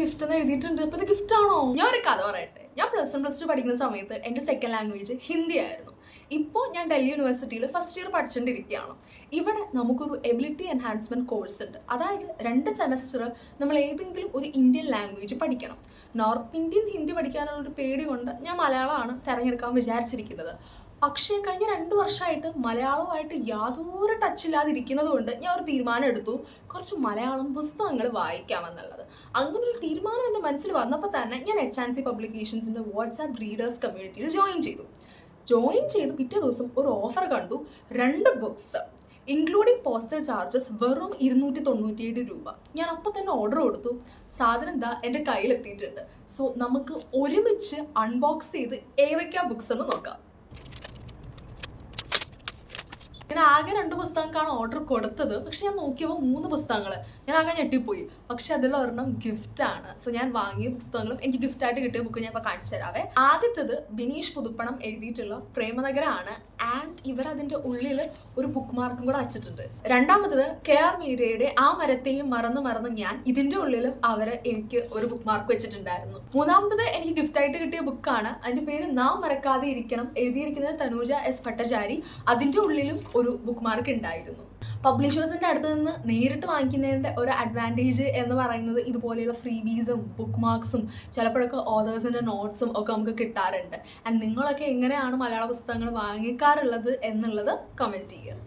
Gift എന്ന് എഴുതിയിട്ടുണ്ട്. അപ്പൊ ഇത് ഗിഫ്റ്റ് ആണോ? ഞാൻ ഒരു കഥ പറയട്ടെ. ഞാൻ പ്ലസ് വൺ പ്ലസ് ടു പഠിക്കുന്ന സമയത്ത് എന്റെ സെക്കൻഡ് ലാംഗ്വേജ് ഹിന്ദി ആയിരുന്നു. ഇപ്പോൾ ഞാൻ ഡൽഹി യൂണിവേഴ്സിറ്റിയിൽ ഫസ്റ്റ് ഇയർ പഠിച്ചുകൊണ്ടിരിക്കുകയാണ് ഇവിടെ നമുക്കൊരു എബിലിറ്റി എൻഹാൻസ്മെന്റ് കോഴ്സ് ഉണ്ട്. അതായത് രണ്ട് സെമസ്റ്റർ നമ്മൾ ഏതെങ്കിലും ഒരു ഇന്ത്യൻ ലാംഗ്വേജ് പഠിക്കണം. നോർത്ത് ഇന്ത്യൻ ഹിന്ദി പഠിക്കാനുള്ള ഒരു പേടി കൊണ്ട് ഞാൻ മലയാളമാണ് തിരഞ്ഞെടുക്കാൻ വിചാരിച്ചിരിക്കുന്നത്. പക്ഷേ കഴിഞ്ഞ രണ്ട് വർഷമായിട്ട് മലയാളവുമായിട്ട് യാതൊരു ടച്ച് ഇല്ലാതിരിക്കുന്നത് കൊണ്ട് ഞാൻ ഒരു തീരുമാനം എടുത്തു കുറച്ച് മലയാളം പുസ്തകങ്ങൾ വായിക്കാമെന്നുള്ളത്. അങ്ങനെ ഒരു തീരുമാനം എന്റെ മനസ്സിൽ വന്നപ്പോൾ തന്നെ ഞാൻ എച്ച് ആൻഡ് സി പബ്ലിക്കേഷൻസിന്റെ വാട്സാപ്പ് റീഡേഴ്സ് കമ്മ്യൂണിറ്റിയിൽ ജോയിൻ ചെയ്തു. ജോയിൻ ചെയ്ത് പിറ്റേ ദിവസം ഒരു ഓഫർ കണ്ടു. രണ്ട് ബുക്സ് ഇൻക്ലൂഡിങ് പോസ്റ്റൽ ചാർജസ് വെറും ഇരുന്നൂറ്റി തൊണ്ണൂറ്റിയേഴ് രൂപ. ഞാൻ അപ്പം തന്നെ ഓർഡർ കൊടുത്തു. സാധനം എന്താ എന്റെ കയ്യിലെത്തിയിട്ടുണ്ട്. സോ നമുക്ക് ഒരുമിച്ച് അൺബോക്സ് ചെയ്ത് ഏതൊക്കെയാ ബുക്സ് എന്ന് നോക്കാം. ഞാൻ ആകെ രണ്ട് പുസ്തകങ്ങൾക്കാണ് ഓർഡർ കൊടുത്തത്. പക്ഷെ ഞാൻ നോക്കിയപ്പോൾ മൂന്ന് പുസ്തകങ്ങൾ ഞാൻ ആകെ ഞെട്ടിപ്പോയി. പക്ഷെ അതിലൊരെണ്ണം ഗിഫ്റ്റ് ആണ്. സോ ഞാൻ വാങ്ങിയ പുസ്തകങ്ങളും എനിക്ക് ഗിഫ്റ്റ് ആയിട്ട് കിട്ടിയ ബുക്ക് ഞാൻ ഇപ്പൊ കാണിച്ചു തരാവേ. ആദ്യത്തത് ബിനീഷ് പുതുപ്പണം എഴുതിയിട്ടുള്ള പ്രേമനഗരാണ്. ആൻഡ് ഇവർ അതിന്റെ ഉള്ളിൽ ഒരു ബുക്ക് മാർക്കും കൂടെ വച്ചിട്ടുണ്ട്. രണ്ടാമത്തത് കെ ആർ മീരയുടെ ആ മരത്തെയും മറന്നു മറന്ന് ഞാൻ ഇതിന്റെ ഉള്ളിലും അവർ എനിക്ക് ഒരു ബുക്ക് മാർക്ക് വെച്ചിട്ടുണ്ടായിരുന്നു. മൂന്നാമത്തത് എനിക്ക് ഗിഫ്റ്റ് ആയിട്ട് കിട്ടിയ ബുക്കാണ് അതിന്റെ പേര് നാം മറക്കാതെ ഇരിക്കണം. എഴുതിയിരിക്കുന്നത് തനൂജ എസ് ഭട്ടചാരി. അതിന്റെ ഉള്ളിലും ഒരു ബുക്ക് മാർക്ക് ഉണ്ടായിരുന്നു. പബ്ലിഷേഴ്സിന്റെ അടുത്ത് നിന്ന് നേരിട്ട് വാങ്ങിക്കുന്നതിന്റെ ഒരു അഡ്വാന്റേജ് എന്ന് പറയുന്നത് ഇതുപോലെയുള്ള ഫ്രീ ബീസും ബുക്ക് മാർക്സും ചിലപ്പോഴൊക്കെ ഓതേഴ്സിന്റെ നോട്ട്സും ഒക്കെ നമുക്ക് കിട്ടാറുണ്ട്. ആൻഡ് നിങ്ങളൊക്കെ എങ്ങനെയാണ് മലയാള പുസ്തകങ്ങൾ വാങ്ങിക്കാറുള്ളത് എന്നുള്ളത് കമന്റ് ചെയ്യുക.